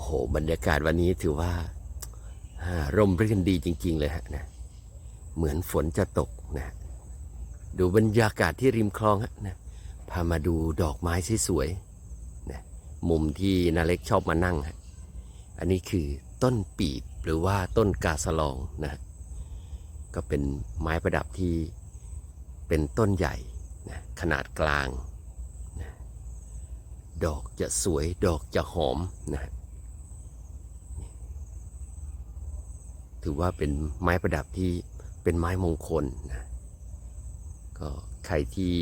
โหบรรยากาศวันนี้ถือว่าร่มรื่นดีจริง ๆ เลยฮะนะเหมือนฝนจะตกนะดูบรรยากาศที่ริมคลองฮะนะพามาดูดอกไม้สวยๆนะมุมที่นาเล็กชอบมานั่งฮะอันนี้คือต้นปีบหรือว่าต้นกาสลองนะก็เป็นไม้ประดับที่เป็นต้นใหญ่นะขนาดกลางนะดอกจะสวยดอกจะหอมนะ ถือว่าเป็นไม้ประดับที่เป็นไม้มงคลนะก็ใครที่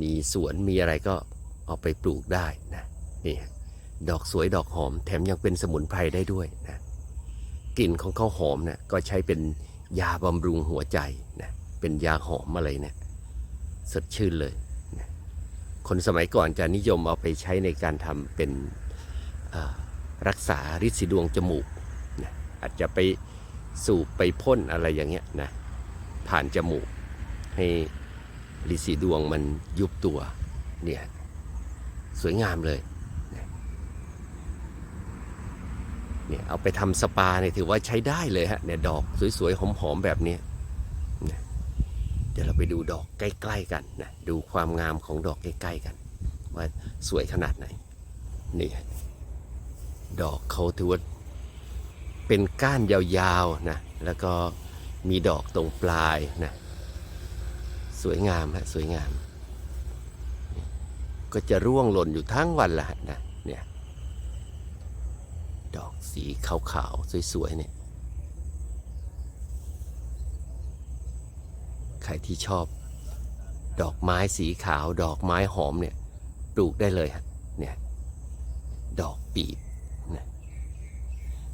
มีสวนมีอะไรก็เอาไปปลูกได้นะนี่ดอกสวยดอกหอมแถมยังเป็นสมุนไพรได้ด้วยนะกลิ่นของเขาหอมนะก็ใช้เป็นยาบำรุงหัวใจนะเป็นยาหอมอะไรเนะี่ยสดชื่นเลยนะคนสมัยก่อนจะนิยมเอาไปใช้ในการทำเป็นรักษาริดสีดวงจมูก อาจจะไปสูบไปพ่นอะไรอย่างเงี้ยนะผ่านจมูก ให้ลิสีดวงมันยุบตัวเนี่ยสวยงามเลยเนี่ยเอาไปทำสปาเนี่ยถือว่าใช้ได้เลยฮะเนี่ยดอกสวยๆ หอมๆ แบบนี้เดี๋ยวเราไปดูดอกใกล้ๆกันนะดูความงามของดอกใกล้ๆกัน ว่าสวยขนาดไหนนี่ดอกเขาถือว่า เป็นก้านยาวๆนะแล้วก็มีดอกตรงปลายนะสวยงามฮะสวยงาม ก็จะร่วงหล่นอยู่ทั้งวันละนะเนี่ยดอกสีขาวๆสวยๆเนี่ยใครที่ชอบ ดอกไม้สีขาว ดอกไม้หอมเนี่ยปลูกได้เลยฮะเนี่ยดอกปีบ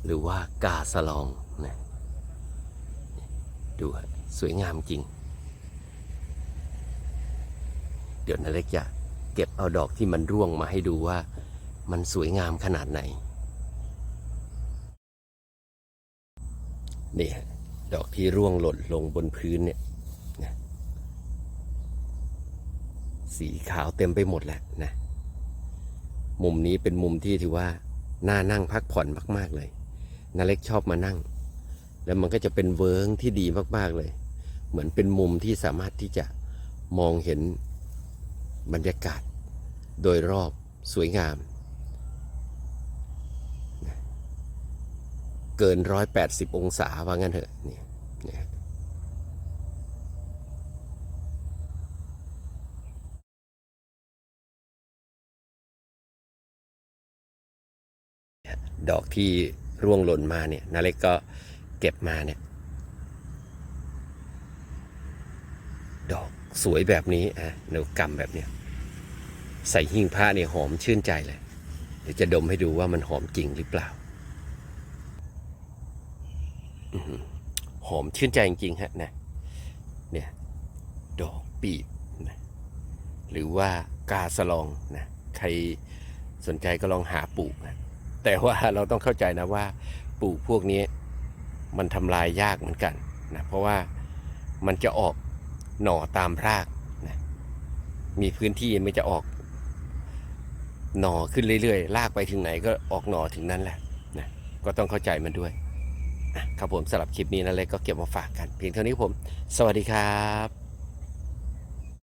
หรือว่ากาสลองนะดูฮะสวยงามจริง เดี๋ยวนาเล็กจะเก็บเอาดอกที่มันร่วงมาให้ดูว่ามันสวยงามขนาดไหน นี่ฮะดอกที่ร่วงหล่นลงบนพื้นเนี่ยสีขาวเต็มไปหมดแหละนะ มุมนี้เป็นมุมที่ถือว่า น่านั่งพักผ่อนมาก ๆ เลย นาเล็กชอบมานั่ง แล้วมันก็จะเป็นเวิร์งที่ดีมากๆเลย เหมือนเป็นมุมที่สามารถที่จะมองเห็นบรรยากาศ โดยรอบสวยงาม เกินร้อยแปดสิบองศาว่างั้นเถอะนี่ยเนี่ยดอกที่ ร่วงหล่นมาเนี่ยนาเล็กก็เก็บมาเนี่ยดอกสวยแบบนี้อะเนวกำแบบเนี้ยใส่หิ้งพระเนี่ยหอมชื่นใจเลย เดี๋ยวจะดมให้ดูว่ามันหอมจริงหรือเปล่าอหอมชื่นใจจริงๆฮะนะเนี่ยดอกปีบนะหรือว่ากาสลองนะใครสนใจก็ลองหาปลูกนะ แต่ว่าเราต้องเข้าใจนะว่าปลูกพวกนี้มันทำลายยากเหมือนกันนะเพราะว่ามันจะออกหน่อตามรากนะมีพื้นที่มันจะออกหน่อขึ้นเรื่อยๆ ลากไปถึงไหนก็ออกหน่อถึงนั้นแหละนะก็ต้องเข้าใจมันด้วยอะครับผมสำหรับคลิปนี้นะเล็กก็เก็บมาฝากกัน เพียงเท่านี้ผม สวัสดีครับ